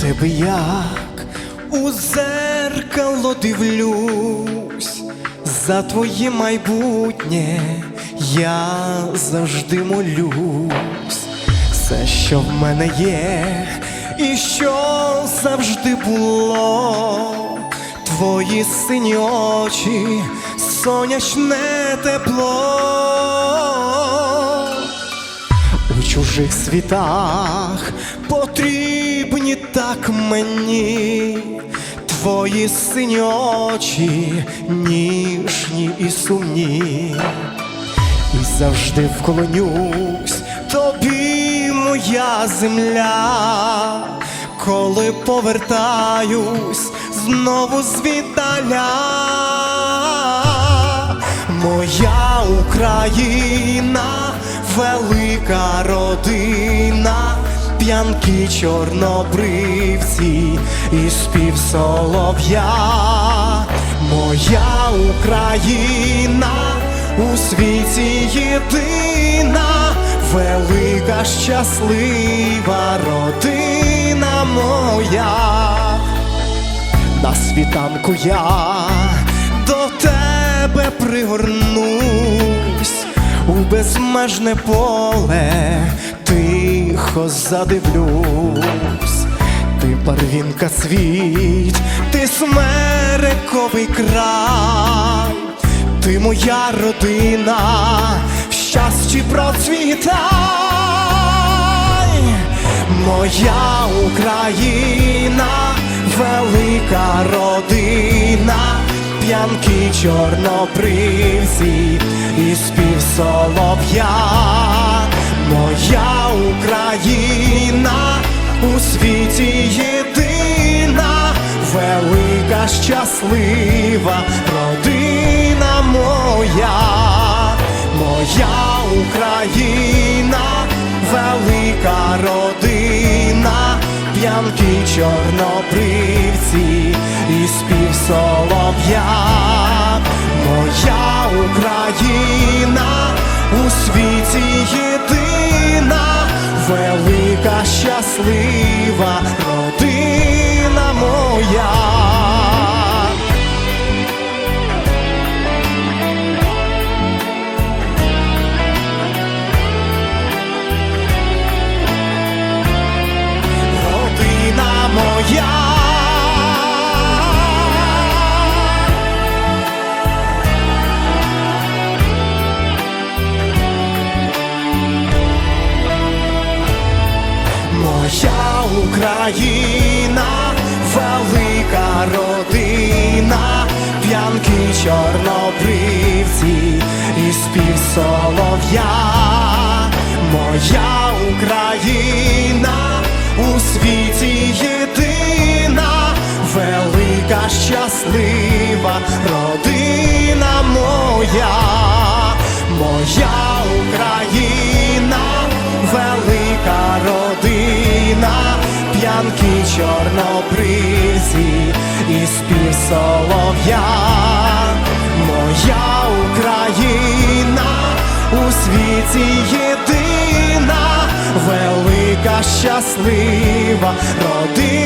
тебе як у зеркало дивлюсь, за твоє майбутнє я завжди молюсь, все, що в мене є, і що завжди було, твої сині очі, сонячне тепло. У чужих світах потрібні так мені. Твої сині очі, ніжні і сумні, і завжди вклонюсь тобі, моя земля, коли повертаюсь знову звіддаля. Моя Україна, велика родина, п'янки чорнобривці і спів солов'я. Моя Україна у світі єдина, велика щаслива родина моя на світанку я до тебе пригорнусь у безмежне поле, тихо задивлюсь, ти барвінка світ, ти смерековий край, ти моя родина, щасті процвітай, моя Україна, велика родина, п'янки чорнобривці і спів солов'я, моя Україна у світі єдина, велика щаслива родина моя, моя Україна, велика родина, п'янки чорнобривці і спів солов'я, моя Україна у світі єдина, велика щаслива Україна, велика родина, п'янки чорнобривці і спів солов'я, моя Україна у світі єдина, велика щаслива родина моя, моя Україна, п'янки чорнобривці і спів солов'я, моя Україна у світі єдина, велика щаслива родина.